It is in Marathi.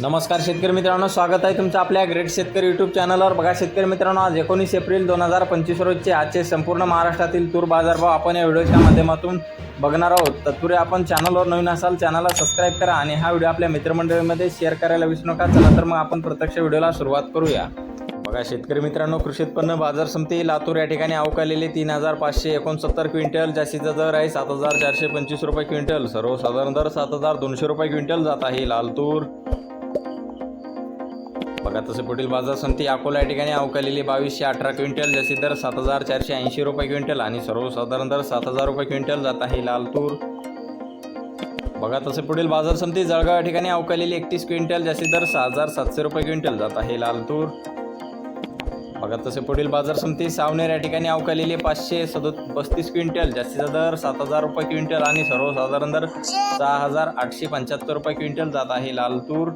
नमस्कार शेतकरी मित्रांनो स्वागत आहे तुमचं आपल्या ग्रेट शेतकरी यूट्यूब चॅनलवर बघा शेतकरी मित्रांनो आज एकोणीस एप्रिल दोन हजार पंचवीस रोजचे आजचे संपूर्ण महाराष्ट्रातील तूर बाजारभाव आपण या व्हिडिओच्या माध्यमातून बघणार आहोत. तत्पूर्वी आपण चॅनलवर नवीन असाल चॅनलला सबस्क्राईब करा आणि हा व्हिडिओ आपल्या मित्रमंडळीमध्ये शेअर करायला विसरू नका. चला तर मग आपण प्रत्यक्ष व्हिडिओला सुरुवात करूया. बघा शेतकरी मित्रांनो कृषी उत्पन्न बाजार समिती लातूर या ठिकाणी अवकालेले तीन हजार पाचशे एकोणसत्तर क्विंटल. जास्तीचा दर आहे सात हजार चारशे पंचवीस रुपये क्विंटल. सर्वसाधारण दर सात हजार दोनशे रुपये क्विंटल जात आहे लालतूर बघा तसे पुढील बाजार समिती अकोला या ठिकाणी अवकालेली बावीसशे अठरा क्विंटल जशी दर सात हजार चारशे ऐंशी रुपये क्विंटल आणि सर्वसाधारण दर सात हजार रुपये क्विंटल जात आहे लाल तूर बघा तसे पुढील बाजार समिती जळगाव या ठिकाणी अवकालेली एकतीस क्विंटल जास्ती दर सहा हजार सातशे रुपये क्विंटल जात आहे लाल तूर बघा तसे पुढील बाजार समिती सावनेर या ठिकाणी अवकालेली पाचशे सदो पस्तीस क्विंटल जास्तीचा दर सात हजार रुपये क्विंटल आणि सर्वसाधारण दर सहा हजार आठशे पंच्याहत्तर रुपये क्विंटल जात आहे लाल तूर